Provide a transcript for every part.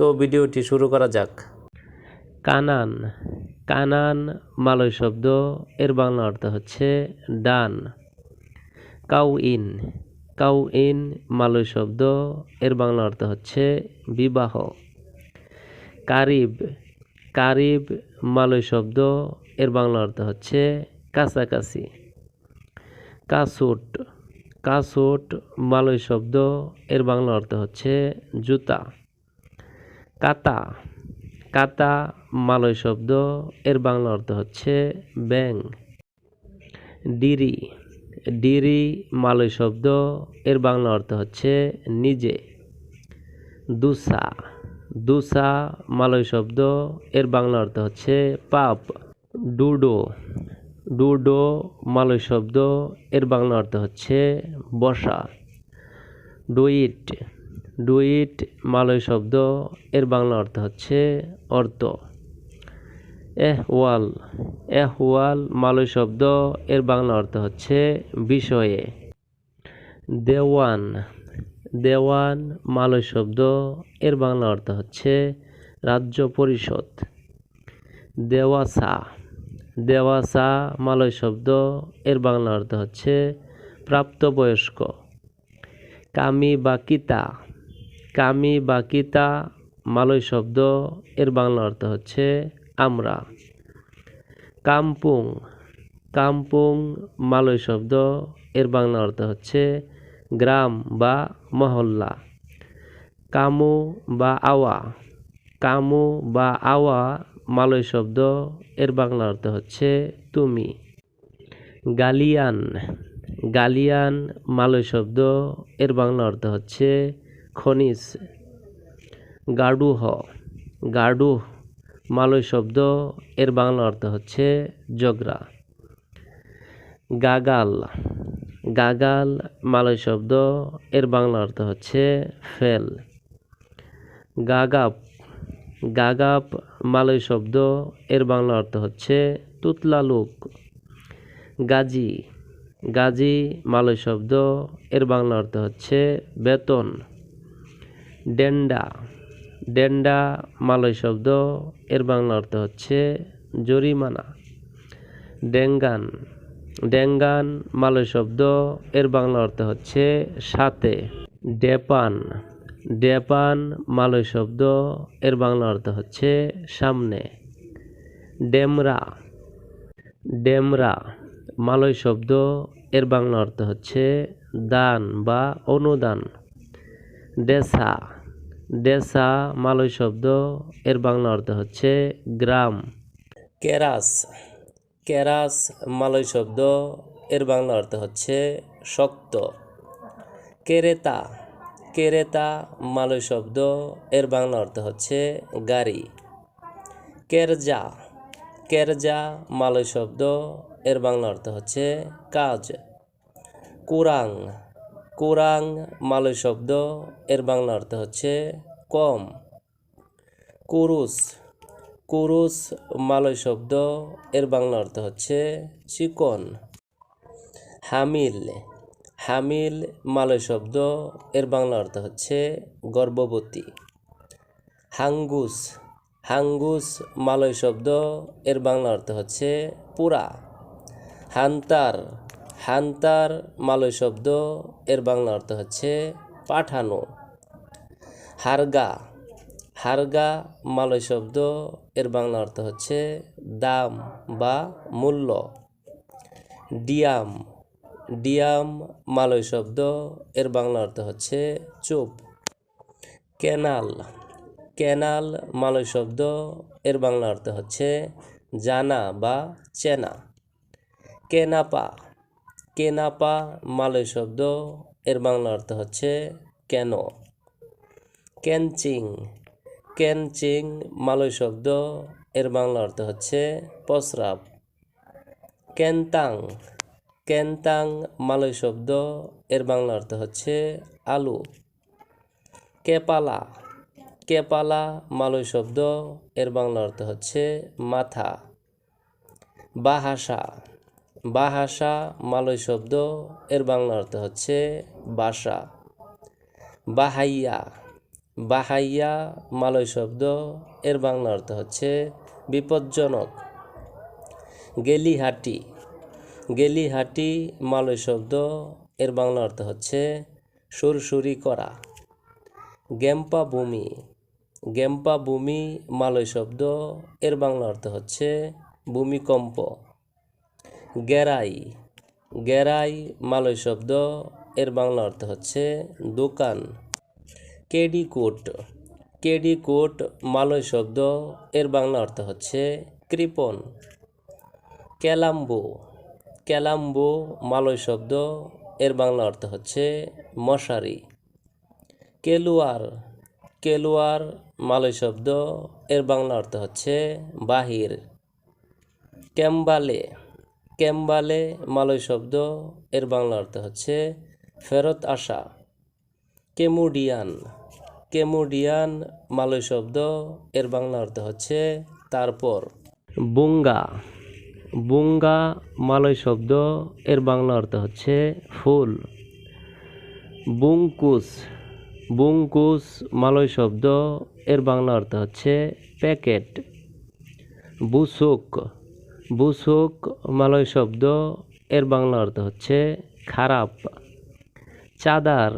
তো ভিডিওটি শুরু করা যাক। কানান। কানান, মালয় শব্দ। এর বাংলা অর্থ হচ্ছে ডান। কাউ ইন কাউ ইন মালয় শব্দ। এর বাংলা অর্থ হচ্ছে বিবাহ। কারিব। কারিব, মালয় শব্দ। এর বাংলা অর্থ হচ্ছে কাছাকাছি। কাসুট। কাসুট, মালয় শব্দ। এর বাংলা অর্থ হচ্ছে জুতা। কাতা। কাতা, মালয় শব্দ, এর বাংলা অর্থ হচ্ছে ব্যাং ডিরি। ডিরি, মালয় শব্দ, এর বাংলা অর্থ হচ্ছে নিজে। দুসা। দুসা, মালয় শব্দ, এর বাংলা অর্থ হচ্ছে পাপ। ডুডো। ডুডো, মালয় শব্দ, এর বাংলা অর্থ হচ্ছে বসা। ডুইট। ডুইট মালয় শব্দ, এর বাংলা অর্থ হচ্ছে অর্থ এহ ওয়াল এহ ওয়াল মালয় শব্দ, এর বাংলা অর্থ হচ্ছে বিষয়ে। দেওয়ান দেওয়ান, মালয় শব্দ, এর বাংলা অর্থ হচ্ছে রাজ্য পরিষদ। দেওয়াসা দেওয়াসা, মালয় শব্দ, এর বাংলা অর্থ হচ্ছে প্রাপ্তবয়স্ক। কামি বা কিতা কামি বা কিতা, মালয় শব্দ, এর বাংলা অর্থ হচ্ছে আমরা। কামপুং কামপুং, মালয় শব্দ, এর বাংলা অর্থ হচ্ছে গ্রাম বা মহল্লা। কামু বা আওয়া, কামু বা আওয়া, মালয় শব্দ, এর বাংলা অর্থ হচ্ছে তুমি। গালিয়ান গালিয়ান, মালয় শব্দ, এর বাংলা অর্থ হচ্ছে খনিজ। গাডুহ গাডুহ, মালয় শব্দ, এর বাংলা অর্থ হচ্ছে জগরা। গাগাল গাগাল, মালয় শব্দ, এর বাংলা অর্থ হচ্ছে ফেল। গাগাপ গাগাপ, মালয় শব্দ, এর বাংলা অর্থ হচ্ছে তুতলা লোক গাজী গাজী, মালয় শব্দ, এর বাংলা অর্থ হচ্ছে বেতন। ডেন্ডা। ডেন্ডা মালয় শব্দ, এর বাংলা অর্থ হচ্ছে জরিমানা। ডেঙ্গান। ডেঙ্গান মালয় শব্দ, এর বাংলা অর্থ হচ্ছে সাথে। ডেপান। ডেপান মালয় শব্দ, এর বাংলা অর্থ হচ্ছে সামনে। ডেমরা। ডেমরা মালয় শব্দ, এর বাংলা অর্থ হচ্ছে দান বা অনুদান। ডেসা। ডেসা মালয় শব্দ, এর বাংলা অর্থ হচ্ছে গ্রাম। কেরাস কেরাস মালয় শব্দ, এর বাংলা অর্থ হচ্ছে শক্ত। কেরেতা কেরেতা মালয় শব্দ, এর বাংলা অর্থ হচ্ছে গাড়ি। কেরজা কেরজা মালয় শব্দ, এর বাংলা অর্থ হচ্ছে কাজ। কুরাং কুরাং মালয় শব্দ এর বাংলা অর্থ হচ্ছে কম। কুরুস কুরুস মালয় শব্দ এর বাংলা অর্থ হচ্ছে চিকন। হামিল হামিল মালয় শব্দ এর বাংলা অর্থ হচ্ছে গর্ভবতী। হাঙ্গুস হাঙ্গুস মালয় শব্দ এর বাংলা অর্থ হচ্ছে পুরা হান্তার হান্তার মালয় শব্দ, এর বাংলা অর্থ হচ্ছে পাঠানো। হারগা হারগা মালয় শব্দ, এর বাংলা অর্থ হচ্ছে দাম বা মূল্য। ডিয়াম ডিয়াম মালয় শব্দ, এর বাংলা অর্থ হচ্ছে চুপ। ক্যানাল ক্যানাল মালয় শব্দ, এর বাংলা অর্থ হচ্ছে জানা বা চেনা। কেনাপা কেনাপা মালয় শব্দ, এর বাংলা অর্থ হচ্ছে কেন? ক্যানচিং ক্যানচিং মালয় শব্দ, এর বাংলা অর্থ হচ্ছে প্রস্রাব। ক্যানতাং ক্যানতাং মালয় শব্দ, এর বাংলা অর্থ হচ্ছে আলু। কেপালা কেপালা মালয় শব্দ, এর বাংলা অর্থ হচ্ছে মাথা। বাহাসা বাহাসা মালয় শব্দ, এর বাংলা অর্থ হচ্ছে বাসা। বাহাইয়া বাহাইয়া, মালয় শব্দ, এর বাংলা অর্থ হচ্ছে বিপজ্জনক। গেলিহাটি গেলিহাটি, মালয় শব্দ, এর বাংলা অর্থ হচ্ছে সুরসুরি করা। গেম্পা ভূমি গেম্পা ভূমি, মালয় শব্দ, এর বাংলা অর্থ হচ্ছে ভূমিকম্প। গেরাই। গেরাই মালয় শব্দ, এর বাংলা অর্থ হচ্ছে দোকান। কেডি কোট। কেডি কোট মালয় শব্দ, এর বাংলা অর্থ হচ্ছে কৃপন। ক্যালাম্বো। ক্যালাম্বো মালয় শব্দ, এর বাংলা অর্থ হচ্ছে মশারি। কেলুয়ার। কেলুয়ার মালয় শব্দ, এর বাংলা অর্থ হচ্ছে বাহির। ক্যাম্বালে। ক্যাম্বালে মালয় শব্দ, এর বাংলা অর্থ হচ্ছে ফেরত আসা। কেমুডিয়ান কেমুডিয়ান মালয় শব্দ, এর বাংলা অর্থ হচ্ছে তারপর। বুঙ্গা বুঙ্গা মালয় শব্দ, এর বাংলা অর্থ হচ্ছে ফুল। বুংকুস বুংকুস মালয় শব্দ, এর বাংলা অর্থ হচ্ছে প্যাকেট। বুসুক বুসুক মালয় শব্দ, এর বাংলা অর্থ হচ্ছে খারাপ। চাদার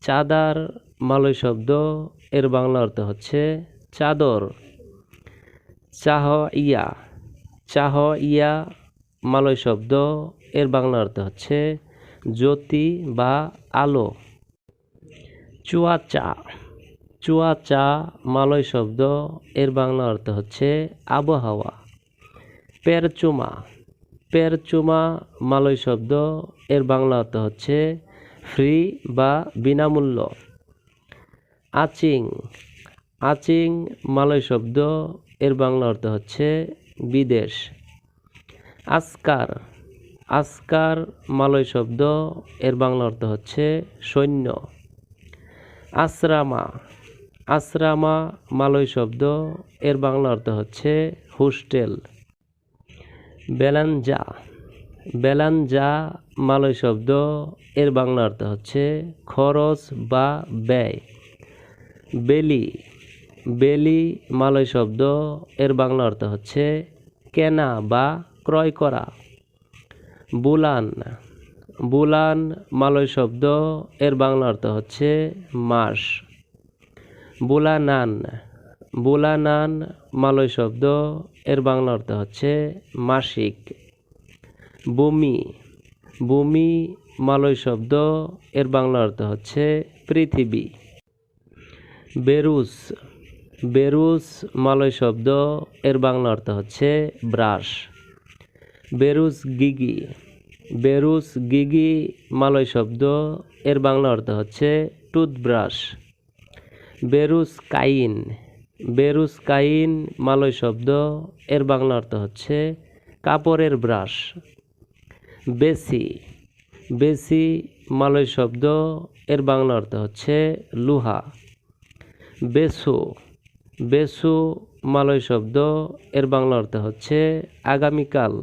চাদার মালয় শব্দ, এর বাংলা অর্থ হচ্ছে চাদর। চাহ ইয়া চাহ ইয়া মালয় শব্দ, এর বাংলা অর্থ হচ্ছে জ্যোতি বা আলো। চুয়াচা চুয়াচা মালয় শব্দ, এর বাংলা অর্থ হচ্ছে আবহাওয়া। পেরচুমা পেরচুমা মালয় শব্দ। এর বাংলা অর্থ হচ্ছে ফ্রি বা বিনামূল্য। আচিং। আচিং মালয় শব্দ। এর বাংলা অর্থ হচ্ছে বিদেশ। আসকার। আসকার মালয় শব্দ। এর বাংলা অর্থ হচ্ছে সৈন্য। আশ্রামা। আশ্রামা মালয় শব্দ। এর বাংলা অর্থ হচ্ছে হোস্টেল। বেলানজা। বেলানজা মালয় শব্দ, এর বাংলা অর্থ হচ্ছে খরচ বা ব্যয়। বেলি। বেলি মালয় শব্দ, এর বাংলা অর্থ হচ্ছে কেনা বা ক্রয় করা। বুলান। বুলান মালয় শব্দ, এর বাংলা অর্থ হচ্ছে মাস। বুলানান। বুলানান মালয় শব্দ, এর বাংলা অর্থ হচ্ছে মাসিক। ভূমি ভূমি মালয় শব্দ, এর বাংলা অর্থ হচ্ছে পৃথিবী। বেরুস বেরুস মালয় শব্দ, এর বাংলা অর্থ হচ্ছে ব্রাশ। বেরুস গিগি বেরুস গিগি মালয় শব্দ, এর বাংলা অর্থ হচ্ছে টুথব্রাশ। বেরুস কাইন বেরুস কাইন মালয় শব্দ, এর বাংলা অর্থ হচ্ছে কাপড়ের ব্রাশ। বেসি বেসি মালয় শব্দ, এর বাংলা অর্থ হচ্ছে লুহা। বেসু বেসু মালয় শব্দ, এর বাংলা অর্থ হচ্ছে আগামীকাল।